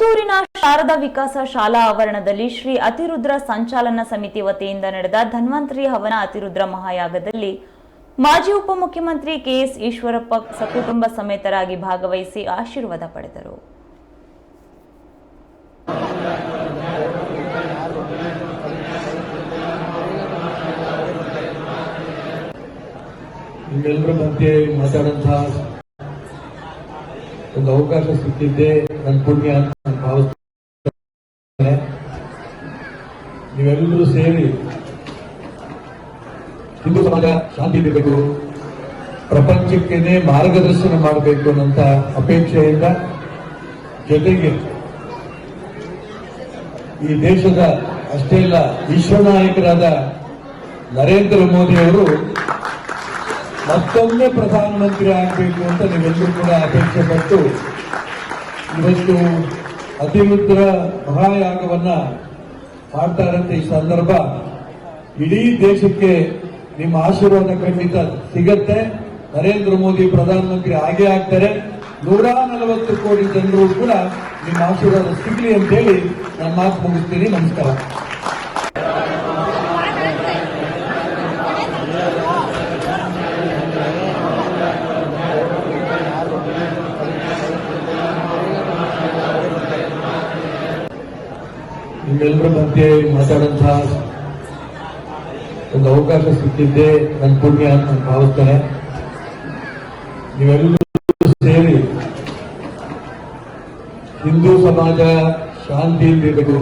ಮತ್ತೂರಿನ ಶಾರದಾ ವಿಕಾಸ ಶಾಲಾ ಆವರಣದಲ್ಲಿ ಶ್ರೀ ಅತಿರುದ್ರ ಸಂಚಾಲನ ಸಮಿತಿ ವತಿಯಿಂದ ನಡೆದ ಧನ್ವಂತರಿ ಹವನ ಅತಿರುದ್ರ ಮಹಾಯಾಗದಲ್ಲಿ ಮಾಜಿ ಉಪಮುಖ್ಯಮಂತ್ರಿ ಕೆಎಸ್ ಈಶ್ವರಪ್ಪ ಸಕುಟುಂಬ ಸಮೇತರಾಗಿ ಭಾಗವಹಿಸಿ ಆಶೀರ್ವಾದ ಪಡೆದರು. ಮಧ್ಯೆ ಒಂದು ಅವಕಾಶ ಸಿಕ್ಕಿದ್ದೆ ನನ್ನ ಪುಣ್ಯ ಅಂತ ನಾನು ಭಾವಿಸ್ತೇನೆ. ನೀವೆಲ್ಲರೂ ಸೇರಿ ಹಿಂದೂ ಸಮಾಜ ಶಾಂತಿ ಇರಬೇಕು, ಪ್ರಪಂಚಕ್ಕೇನೆ ಮಾರ್ಗದರ್ಶನ ಮಾಡಬೇಕು ಅನ್ನೋಂಥ ಅಪೇಕ್ಷೆಯಿಂದ ಜೊತೆಗೆ ಈ ದೇಶದ ಅಷ್ಟೇ ಅಲ್ಲ ವಿಶ್ವ ನಾಯಕರಾದ ನರೇಂದ್ರ ಮೋದಿ ಅವರು ಮತ್ತೊಮ್ಮೆ ಪ್ರಧಾನಮಂತ್ರಿ ಆಗಬೇಕು ಅಂತ ನೀವೆಲ್ಲರೂ ಕೂಡ ಅಪೇಕ್ಷೆ ಪಟ್ಟು ಇವತ್ತು ಅತಿರುದ್ರ ಮಹಾಯಾಗವನ್ನ ಮಾಡ್ತಾ ಈ ಸಂದರ್ಭ. ಇಡೀ ದೇಶಕ್ಕೆ ನಿಮ್ಮ ಆಶೀರ್ವಾದ ಖಂಡಿತ ಸಿಗತ್ತೆ. ನರೇಂದ್ರ ಮೋದಿ ಪ್ರಧಾನಮಂತ್ರಿ ಆಗೇ ಆಗ್ತಾರೆ. ನೂರ ನಲವತ್ತು ಕೋಟಿ ಜನರು ಕೂಡ ನಿಮ್ಮ ಆಶೀರ್ವಾದ ಸಿಗಲಿ ಅಂತ ಹೇಳಿ ನಾನು ಮಾತು ಮುಗಿಸ್ತೀನಿ. ನಮಸ್ಕಾರ. ನಿಮ್ಮೆಲ್ಲರ ಮಧ್ಯೆ ಮಾತಾಡಂತ ಒಂದು ಅವಕಾಶ ಸಿಕ್ಕಿದ್ದೆ ನನ್ನ ಪುಣ್ಯ ಅಂತ ನಾನು ಭಾವಿಸ್ತೇನೆ. ನೀವೆಲ್ಲರೂ ಸೇರಿ ಹಿಂದೂ ಸಮಾಜ ಶಾಂತಿ ಇರಬೇಕು.